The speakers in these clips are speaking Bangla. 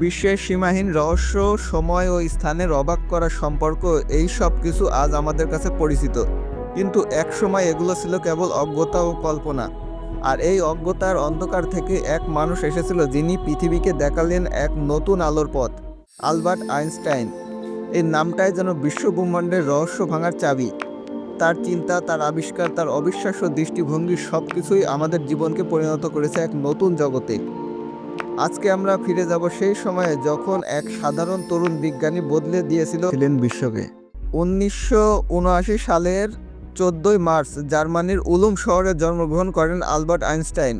বিশ্বের সীমাহীন রহস্য, সময় ও স্থানের অবাক করা সম্পর্ক, এই সব কিছু আজ আমাদের কাছে পরিচিত। কিন্তু একসময় এগুলো ছিল কেবল অজ্ঞতা ও কল্পনা। আর এই অজ্ঞতার অন্ধকার থেকে এক মানুষ এসেছিল যিনি পৃথিবীকে দেখালেন এক নতুন আলোর পথ, আলবার্ট আইনস্টাইন। এই নামটাই যেন বিশ্ব ব্রহ্মাণ্ডের রহস্য ভাঙার চাবি। তার চিন্তা, তার আবিষ্কার, তার অবিশ্বাস্য দৃষ্টিভঙ্গি সব কিছুই আমাদের জীবনকে পরিণত করেছে এক নতুন জগতে। আজকে আমরা ফিরে যাব সেই সময়ে যখন এক সাধারণ তরুণ বিজ্ঞানী বদলে দিয়েছিল ছিলেন বিশ্বকে। উনিশশো উনআশি সালের চোদ্দই মার্চ জার্মানির উলুম শহরে জন্মগ্রহণ করেন আলবার্ট আইনস্টাইন।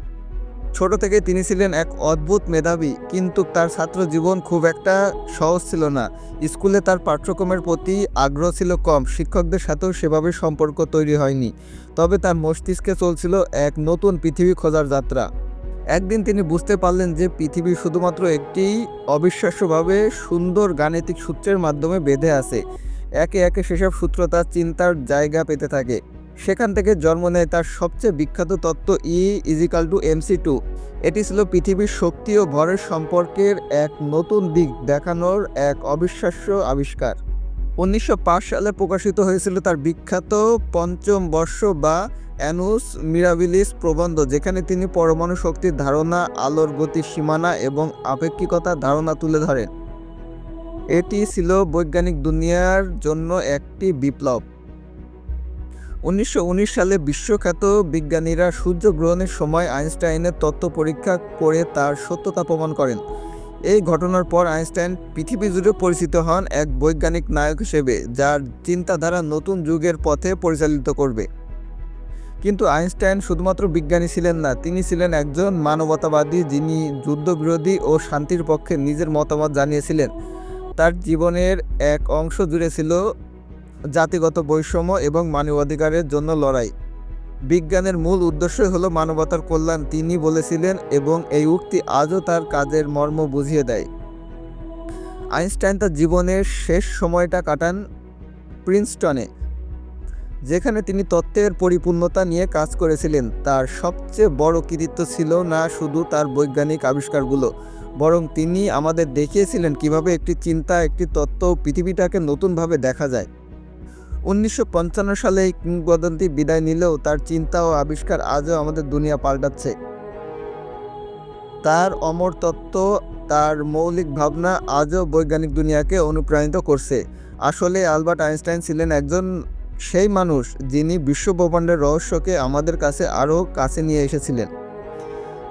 ছোট থেকে তিনি ছিলেন এক অদ্ভুত মেধাবী, কিন্তু তার ছাত্র জীবন খুব একটা সহজ ছিল না। স্কুলে তার পাঠ্যক্রমের প্রতি আগ্রহ ছিল কম, শিক্ষকদের সাথেও সেভাবে সম্পর্ক তৈরি হয়নি। তবে তার মস্তিষ্কে চলছিল এক নতুন পৃথিবী খোঁজার যাত্রা। একদিন তিনি বুঝতে পারলেন যে পৃথিবী শুধুমাত্র একটি অবিশ্বাস্যভাবে সুন্দর গাণিতিক সূত্রের মাধ্যমে বেঁধে আছে। একে একে সেসব সূত্র তার চিন্তার জায়গা পেতে থাকে। সেখান থেকে জন্ম নেয় তার সবচেয়ে বিখ্যাত তত্ত্ব E equal to MC two এটি ছিল পৃথিবীর শক্তি ও ভরের সম্পর্কের এক নতুন দিক দেখানোর এক অবিশ্বাস্য আবিষ্কার। উনিশশো পাঁচ সালে প্রকাশিত হয়েছিল তার বিখ্যাত পঞ্চম বর্ষ বা অ্যানুস মিরাবিলিস প্রবন্ধ, যেখানে তিনি পরমাণু শক্তির ধারণা, আলোর গতির সীমানা এবং আপেক্ষিকতার ধারণা তুলে ধরেন। এটি ছিল বৈজ্ঞানিক দুনিয়ার জন্য একটি বিপ্লব। উনিশশো উনিশ সালে বিশ্বখ্যাত বিজ্ঞানীরা সূর্যগ্রহণের সময় আইনস্টাইনের তত্ত্ব পরীক্ষা করে তার সত্যতা প্রমাণ করেন। এই ঘটনার পর আইনস্টাইন পৃথিবী জুড়ে পরিচিত হন এক বৈজ্ঞানিক নায়ক হিসেবে, যার চিন্তাধারা নতুন যুগের পথে পরিচালিত করবে। কিন্তু আইনস্টাইন শুধুমাত্র বিজ্ঞানী ছিলেন না, তিনি ছিলেন একজন মানবতাবাদী যিনি যুদ্ধবিরোধী ও শান্তির পক্ষে নিজের মতামত জানিয়েছিলেন। তার জীবনের এক অংশ জুড়ে ছিল জাতিগত বৈষম্য এবং মানবাধিকারের জন্য লড়াই। বিজ্ঞানের মূল উদ্দেশ্যই হলো মানবতার কল্যাণ, তিনি বলেছিলেন, এবং এই উক্তি আজও তার কাজের মর্ম বুঝিয়ে দেয়। আইনস্টাইন তার জীবনের শেষ সময়টা কাটান প্রিন্সটনে। যেখানে তিনি তত্ত্বের পরিপূর্ণতা নিয়ে কাজ করেছিলেন, তার সবচেয়ে বড় কৃতিত্ব ছিল না শুধু তার বৈজ্ঞানিক আবিষ্কারগুলো, বরং তিনি আমাদের দেখিয়েছিলেন কীভাবে একটি চিন্তা, একটি তত্ত্ব পৃথিবীটাকে নতুনভাবে দেখা যায়। উনিশশো পঞ্চান্ন সালে এই কিংবদন্তি বিদায় নিলেও তার চিন্তা ও আবিষ্কার আজও আমাদের দুনিয়া পাল্টাচ্ছে। তার অমর তত্ত্ব, তার মৌলিক ভাবনা আজও বৈজ্ঞানিক দুনিয়াকে অনুপ্রাণিত করছে। আসলে আলবার্ট আইনস্টাইন ছিলেন একজন সেই মানুষ যিনি বিশ্বব্রহ্মাণ্ডের রহস্যকে আমাদের কাছে আরও কাছে নিয়ে এসেছিলেন।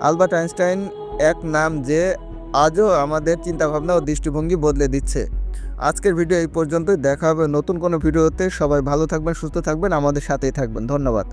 আলবার্ট আইনস্টাইন এক নাম যে আজও আমাদের চিন্তাভাবনা ও দৃষ্টিভঙ্গি বদলে দিচ্ছে। আজকের ভিডিও এই পর্যন্তই। দেখা হবে নতুন কোনো ভিডিওতে। সবাই ভালো থাকবেন, সুস্থ থাকবেন, আমাদের সাথেই থাকবেন। ধন্যবাদ।